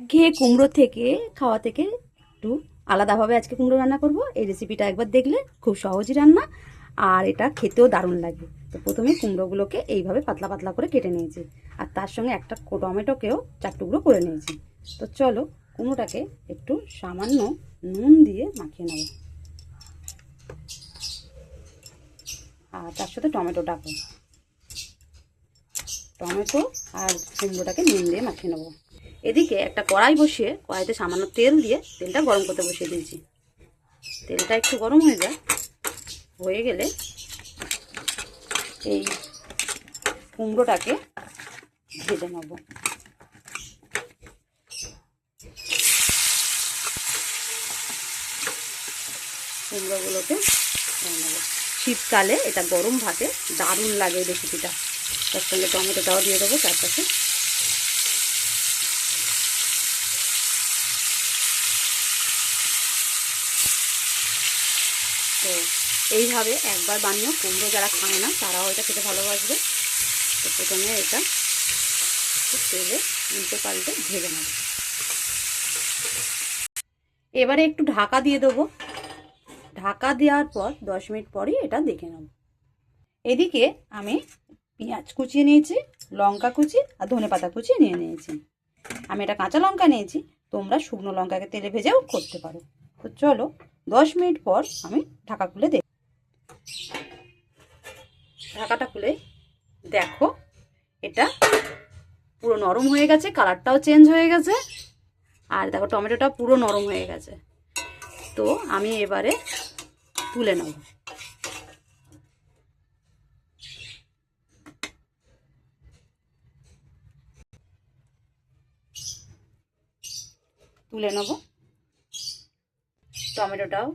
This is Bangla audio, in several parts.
ঘিয়ে কুমড়ো থেকে, খাওয়া থেকে একটু আলাদাভাবে আজকে কুমড়ো রান্না করব। এই রেসিপিটা একবার দেখলে খুব সহজই রান্না, আর এটা খেতেও দারুণ লাগে। তো প্রথমে কুমড়োগুলোকে এইভাবে পাতলা পাতলা করে কেটে নিয়েছি, আর তার সঙ্গে একটা টমেটোকেও চার টুকরো করে নিয়েছি। তো চলো কুমড়োটাকে একটু সামান্য নুন দিয়ে মাখিয়ে নেব। আর তার সাথে টমেটোটাকে টমেটো আর কুমড়োটাকে নুন দিয়ে মাখিয়ে নেব। এদিকে একটা কড়াই বসিয়ে, কড়াইতে সামান্য তেল দিয়ে তেলটা গরম করতে বসিয়ে দিয়েছি। তেলটা একটু গরম হয়ে যায় হয়ে গেলে এই কুমড়োটাকে ভেজে নেব। কুমড়োগুলোকে শীতকালে এটা গরম ভাতে দারুণ লাগে রেসিপিটা তার সঙ্গে টমেটোটাও দিয়ে দেবো চারপাশে। তো এইভাবে একবার বানিয়েও কুমড়ো যারা খায় না, তারাও এটা খেতে ভালোবাসবে। তো প্রথমে এটা তেলে উল্টে পাল্টে ভেজে নেব। এবারে একটু ঢাকা দিয়ে দেবো। ঢাকা দেওয়ার পর দশ মিনিট পরই এটা দেখে নেব। এদিকে আমি পেঁয়াজ কুচিয়ে নিয়েছি, লঙ্কা কুচি আর ধনে পাতা কুচিয়ে নিয়ে নিয়েছি। আমি এটা কাঁচা লঙ্কা নিয়েছি, তোমরা শুকনো লঙ্কাকে তেলে ভেজেও করতে পারো। তো চলো দশ মিনিট পর আমি ঢাকা খুলে দেখ ঢাকাটা খুলে দেখো, এটা পুরো নরম হয়ে গেছে, কালারটাও চেঞ্জ হয়ে গেছে। আর দেখো, টমেটোটা পুরো নরম হয়ে গেছে। তো আমি এবারে তুলে নেব। তুলে নেব। টমেটোটাও।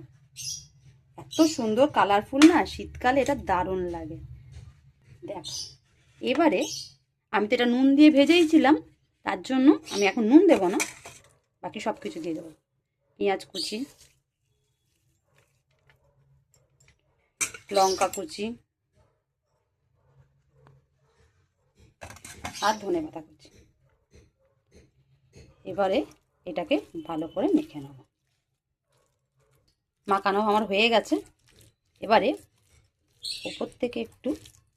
এত সুন্দর কালারফুল না, শীতকালে এটা দারুণ লাগে। দেখো, এবারে আমি তো এটা নুন দিয়ে ভেজেইছিলাম, তার জন্য আমি এখন নুন দেবো না, বাকি সব কিছু দিয়ে দেবো। পেঁয়াজ কুচি, লঙ্কা কুচি, আর ধনে পাতা কুচি। এবারে এটাকে ভালো করে মেখে নেব। মাখানো আমার হয়ে গেছে। এবারে উপর থেকে একটু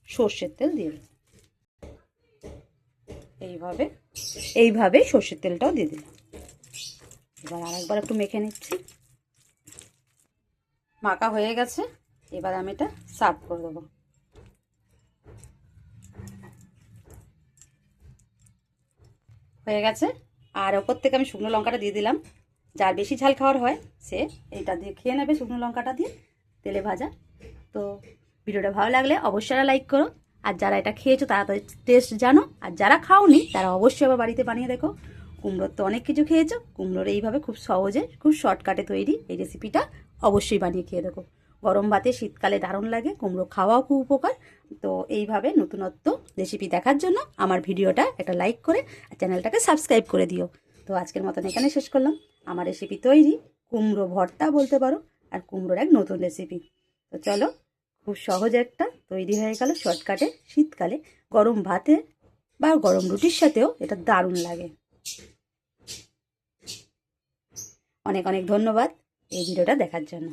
সর্ষের তেল দিয়ে দেবো এইভাবে এইভাবে সর্ষের তেলটাও দিয়ে দিলাম। এবার আরেকবার একটু মেখে নিচ্ছি। মাখা হয়ে গেছে। এবার আমি এটা সার্ভ করে দেবো। হয়ে গেছে। আর ওপর থেকে আমি শুকনো লঙ্কাটা দিয়ে দিলাম। যার বেশি ঝাল খাওয়ার হয়, সে এটা দিয়ে খেয়ে নেবে শুকনো লঙ্কাটা দিয়ে, তেলে ভাজা। তো ভিডিওটা ভালো লাগলে অবশ্যই লাইক করো। আর যারা এটা খেয়েছো, তারা তো টেস্ট জানো। আর যারা খাওনি, তারা অবশ্যই আবার বাড়িতে বানিয়ে দেখো। কুমড়োর তো অনেক কিছু খেয়েছো, কুমড়োর এইভাবে খুব সহজে, খুব শর্টকাটে তৈরি এই রেসিপিটা অবশ্যই বানিয়ে খেয়ে দেখো। গরম ভাতে শীতকালে দারুণ লাগে, কুমড়ো খাওয়াও খুব উপকার। তো এইভাবে নতুনত্ব রেসিপি দেখার জন্য আমার ভিডিওটা একটা লাইক করে, আর চ্যানেলটাকে সাবস্ক্রাইব করে দিও। তো আজকের মতন এখানে শেষ করলাম। আমার রেসিপি তৈরি। কুমড়ো ভর্তা বলতে পারো, আর কুমড়োর এক নতুন রেসিপি তো চলো, খুব সহজ একটা তৈরি হয়ে গেল শর্টকাটে শীতকালে গরম ভাতে বা গরম রুটির সাথেও এটা দারুণ লাগে। অনেক অনেক ধন্যবাদ এই ভিডিওটা দেখার জন্য।